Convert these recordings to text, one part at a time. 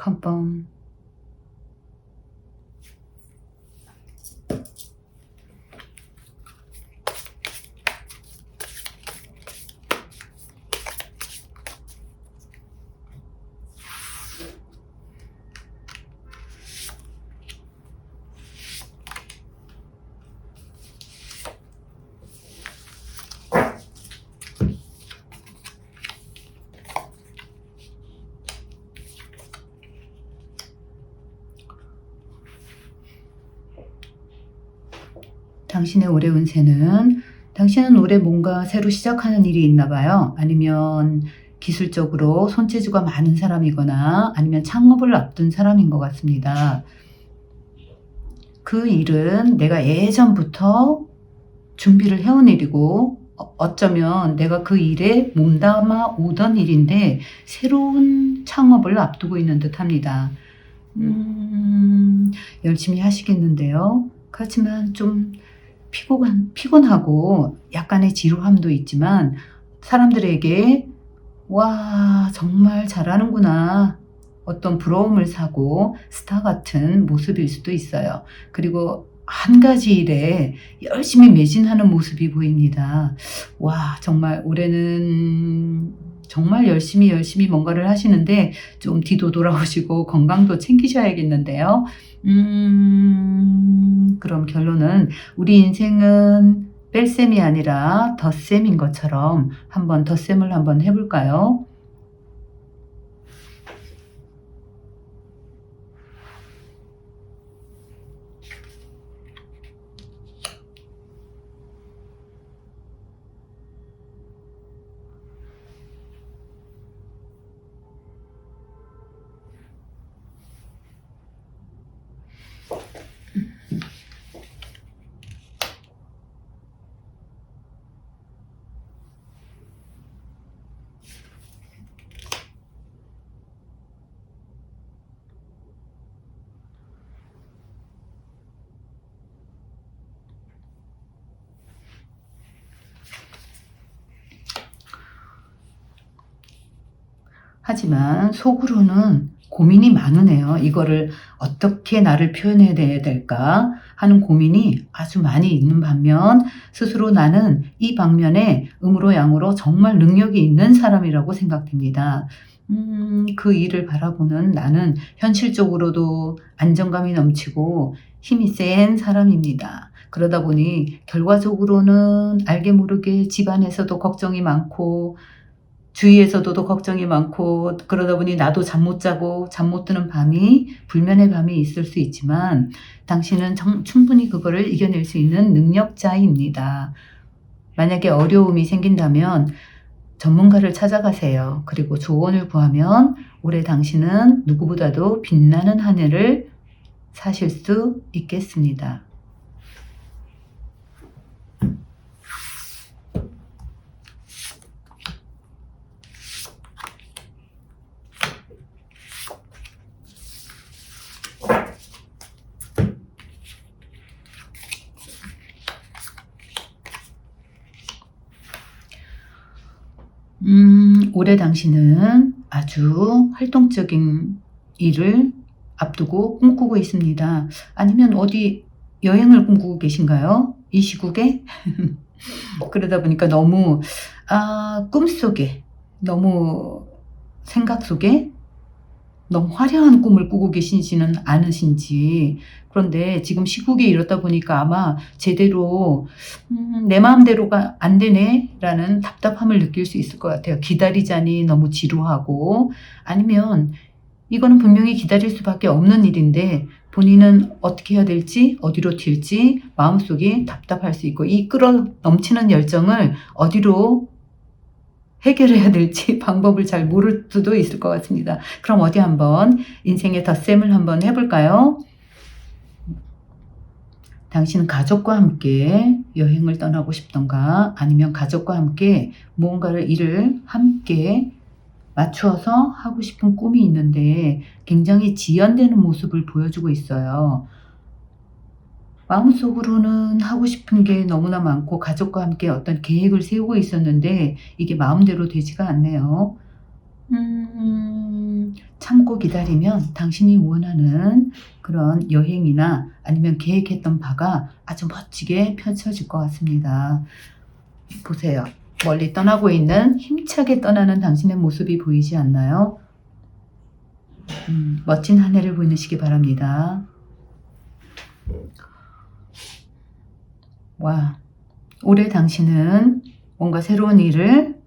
Kampong 당신의 올해 운세는 당신은 올해 뭔가 새로 시작하는 일이 있나 봐요. 아니면 기술적으로 손재주가 많은 사람이거나 아니면 창업을 앞둔 사람인 것 같습니다. 그 일은 내가 예전부터 준비를 해온 일이고 어- 어쩌면 내가 그 일에 몸담아 오던 일인데 새로운 창업을 앞두고 있는 듯 합니다. 음, 열심히 하시겠는데요. 그렇지만 좀 피곤한, 피곤하고 약간의 지루함도 있지만 사람들에게 와, 정말 잘하는구나. 어떤 부러움을 사고 스타 같은 모습일 수도 있어요. 그리고 한 가지 일에 열심히 매진하는 모습이 보입니다. 와, 정말 올해는 정말 열심히 열심히 뭔가를 하시는데 좀 뒤도 돌아오시고 건강도 챙기셔야겠는데요. 음, 그럼 결론은 우리 인생은 뺄셈이 아니라 덧셈인 것처럼 한번 덧셈을 한번 해볼까요? 하지만 속으로는 고민이 많으네요. 이거를 어떻게 나를 표현해야 될까 하는 고민이 아주 많이 있는 반면 스스로 나는 이 방면에 음으로 양으로 정말 능력이 있는 사람이라고 생각됩니다. 음, 그 일을 바라보는 나는 현실적으로도 안정감이 넘치고 힘이 센 사람입니다. 그러다 보니 결과적으로는 알게 모르게 집안에서도 걱정이 많고 주위에서도 더 걱정이 많고 그러다 보니 나도 잠 못 자고 잠 못 드는 밤이 불면의 밤이 있을 수 있지만 당신은 정- 충분히 그거를 이겨낼 수 있는 능력자입니다. 만약에 어려움이 생긴다면 전문가를 찾아가세요. 그리고 조언을 구하면 올해 당신은 누구보다도 빛나는 한 해를 사실 수 있겠습니다. 음, 올해 당신은 아주 활동적인 일을 앞두고 꿈꾸고 있습니다. 아니면 어디 여행을 꿈꾸고 계신가요? 이 시국에? 그러다 보니까 너무, 아, 꿈 속에, 너무 생각 속에 너무 화려한 꿈을 꾸고 계시지는 않으신지. 그런데 지금 시국이 이렇다 보니까 아마 제대로 음, 내 마음대로가 안 되네 라는 답답함을 느낄 수 있을 것 같아요. 기다리자니 너무 지루하고 아니면 이거는 분명히 기다릴 수밖에 없는 일인데 본인은 어떻게 해야 될지 어디로 튈지 마음속이 답답할 수 있고 이 끌어 넘치는 열정을 어디로 해결해야 될지 방법을 잘 모를 수도 있을 것 같습니다. 그럼 어디 한번 인생의 덧셈을 한번 해볼까요? 당신은 가족과 함께 여행을 떠나고 싶던가 아니면 가족과 함께 무언가를 일을 함께 맞추어서 하고 싶은 꿈이 있는데 굉장히 지연되는 모습을 보여주고 있어요. 마음속으로는 하고 싶은 게 너무나 많고 가족과 함께 어떤 계획을 세우고 있었는데 이게 마음대로 되지가 않네요. 음, 음, 참고 기다리면 당신이 원하는 그런 여행이나 아니면 계획했던 바가 아주 멋지게 펼쳐질 것 같습니다. 보세요. 멀리 떠나고 있는 힘차게 떠나는 당신의 모습이 보이지 않나요? 음, 멋진 한 해를 보내시기 바랍니다. 와, 올해 당신은 뭔가 새로운 일을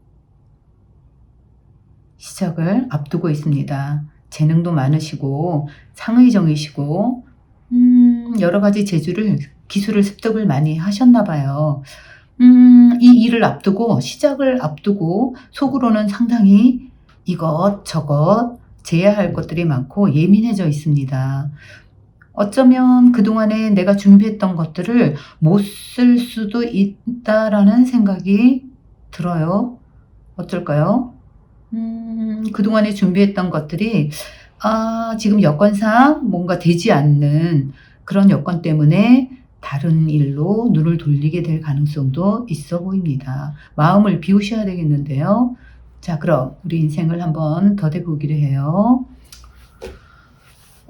시작을 앞두고 있습니다. 재능도 많으시고 창의적이시고 음, 여러 가지 재주를 기술을 습득을 많이 하셨나 봐요. 음, 이 일을 앞두고 시작을 앞두고 속으로는 상당히 이것 저것 제야 할 것들이 많고 예민해져 있습니다. 어쩌면 그동안에 내가 준비했던 것들을 못 쓸 수도 있다라는 생각이 들어요. 어쩔까요? 음, 그동안에 준비했던 것들이, 아, 지금 여건상 뭔가 되지 않는 그런 여건 때문에 다른 일로 눈을 돌리게 될 가능성도 있어 보입니다. 마음을 비우셔야 되겠는데요. 자, 그럼 우리 인생을 한번 더뎌보기로 해요.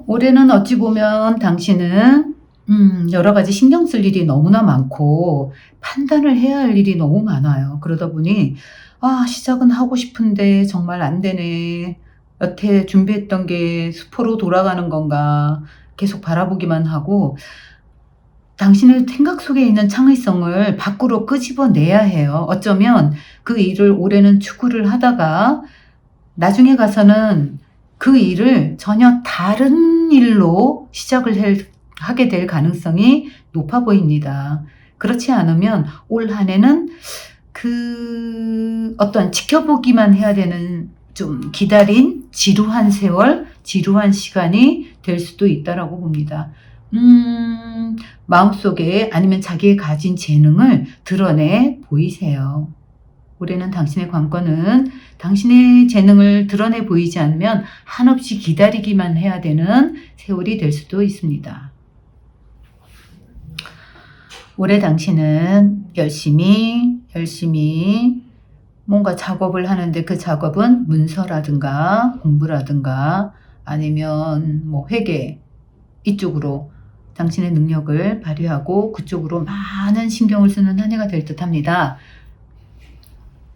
올해는 어찌 보면 당신은 음, 여러 가지 신경 쓸 일이 너무나 많고 판단을 해야 할 일이 너무 많아요. 그러다 보니 아, 시작은 하고 싶은데 정말 안 되네. 여태 준비했던 게 수포로 돌아가는 건가 계속 바라보기만 하고 당신의 생각 속에 있는 창의성을 밖으로 끄집어내야 해요. 어쩌면 그 일을 올해는 추구를 하다가 나중에 가서는 그 일을 전혀 다른 일로 시작을 할- 하게 될 가능성이 높아 보입니다. 그렇지 않으면 올 한 해는 그 어떤 지켜보기만 해야 되는 좀 기다린 지루한 세월, 지루한 시간이 될 수도 있다라고 봅니다. 음, 마음속에 아니면 자기의 가진 재능을 드러내 보이세요. 올해는 당신의 관건은 당신의 재능을 드러내 보이지 않으면 한없이 기다리기만 해야 되는 세월이 될 수도 있습니다. 올해 당신은 열심히, 열심히 뭔가 작업을 하는데 그 작업은 문서라든가 공부라든가 아니면 뭐 회계 이쪽으로 당신의 능력을 발휘하고 그쪽으로 많은 신경을 쓰는 한 해가 될 듯 합니다.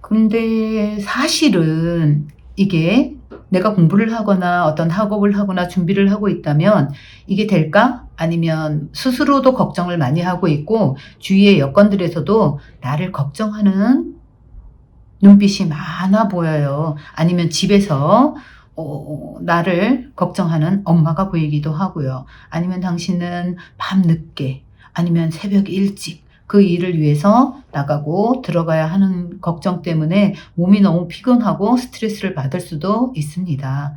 근데 사실은 이게 내가 공부를 하거나 어떤 학업을 하거나 준비를 하고 있다면 이게 될까? 아니면 스스로도 걱정을 많이 하고 있고 주위의 여건들에서도 나를 걱정하는 눈빛이 많아 보여요. 아니면 집에서 어, 나를 걱정하는 엄마가 보이기도 하고요. 아니면 당신은 밤 늦게 아니면 새벽 일찍 그 일을 위해서 나가고 들어가야 하는 걱정 때문에 몸이 너무 피곤하고 스트레스를 받을 수도 있습니다.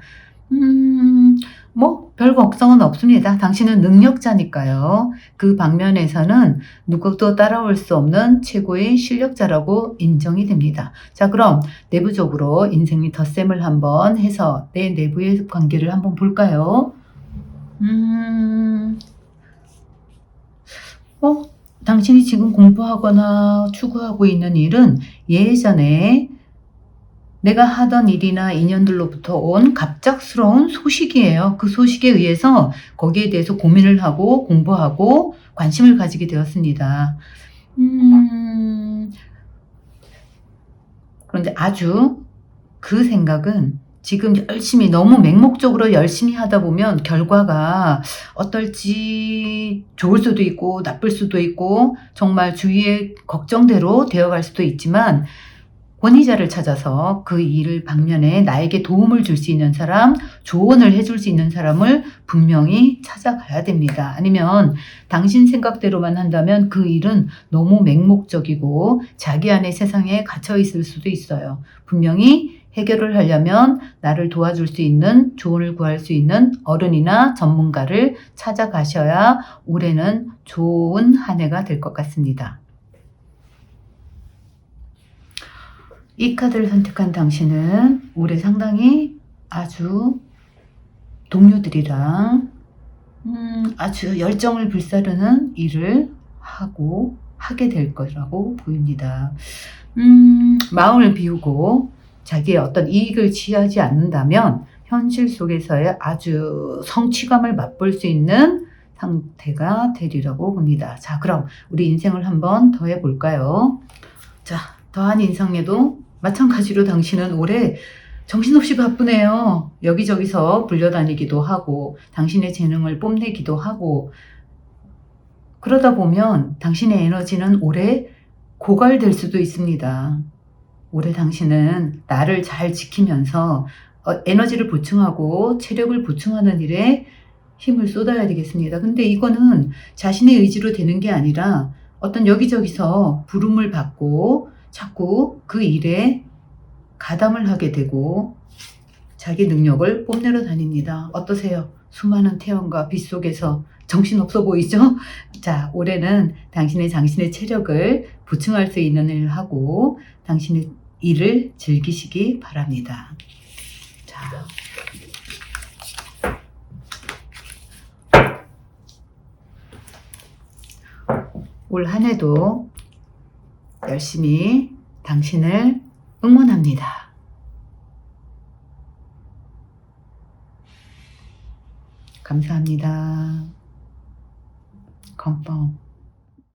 음, 뭐, 별 걱정은 없습니다. 당신은 능력자니까요. 그 방면에서는 누구도 따라올 수 없는 최고의 실력자라고 인정이 됩니다. 자, 그럼 내부적으로 인생의 덧셈을 한번 해서 내 내부의 관계를 한번 볼까요? 음, 어, 당신이 지금 공부하거나 추구하고 있는 일은 예전에 내가 하던 일이나 인연들로부터 온 갑작스러운 소식이에요. 그 소식에 의해서 거기에 대해서 고민을 하고 공부하고 관심을 가지게 되었습니다. 음, 그런데 아주 그 생각은 지금 열심히 너무 맹목적으로 열심히 하다 보면 결과가 어떨지 좋을 수도 있고 나쁠 수도 있고 정말 주위의 걱정대로 되어갈 수도 있지만 권위자를 찾아서 그 일을 방면에 나에게 도움을 줄 수 있는 사람, 조언을 해줄 수 있는 사람을 분명히 찾아가야 됩니다. 아니면 당신 생각대로만 한다면 그 일은 너무 맹목적이고 자기 안의 세상에 갇혀 있을 수도 있어요. 분명히 해결을 하려면 나를 도와줄 수 있는 조언을 구할 수 있는 어른이나 전문가를 찾아가셔야 올해는 좋은 한 해가 될 것 같습니다. 이 카드를 선택한 당신은 올해 상당히 아주 동료들이랑 음, 아주 열정을 불사르는 일을 하고 하게 될 거라고 보입니다. 음, 마음을 비우고 자기의 어떤 이익을 취하지 않는다면 현실 속에서의 아주 성취감을 맛볼 수 있는 상태가 되리라고 봅니다. 자, 그럼 우리 인생을 한번 더 해 볼까요? 자, 더한 인생에도 마찬가지로 당신은 올해 정신없이 바쁘네요. 여기저기서 불려다니기도 하고, 당신의 재능을 뽐내기도 하고, 그러다 보면 당신의 에너지는 올해 고갈될 수도 있습니다. 올해 당신은 나를 잘 지키면서 어, 에너지를 보충하고 체력을 보충하는 일에 힘을 쏟아야 되겠습니다. 근데 이거는 자신의 의지로 되는 게 아니라 어떤 여기저기서 부름을 받고 자꾸 그 일에 가담을 하게 되고 자기 능력을 뽐내러 다닙니다. 어떠세요? 수많은 태연과 빛 속에서 정신없어 보이죠? 자, 올해는 당신의 당신의 체력을 보충할 수 있는 일을 하고 당신의 일을 즐기시기 바랍니다. 자. 올 한 해도 열심히 당신을 응원합니다. 감사합니다. 건빵.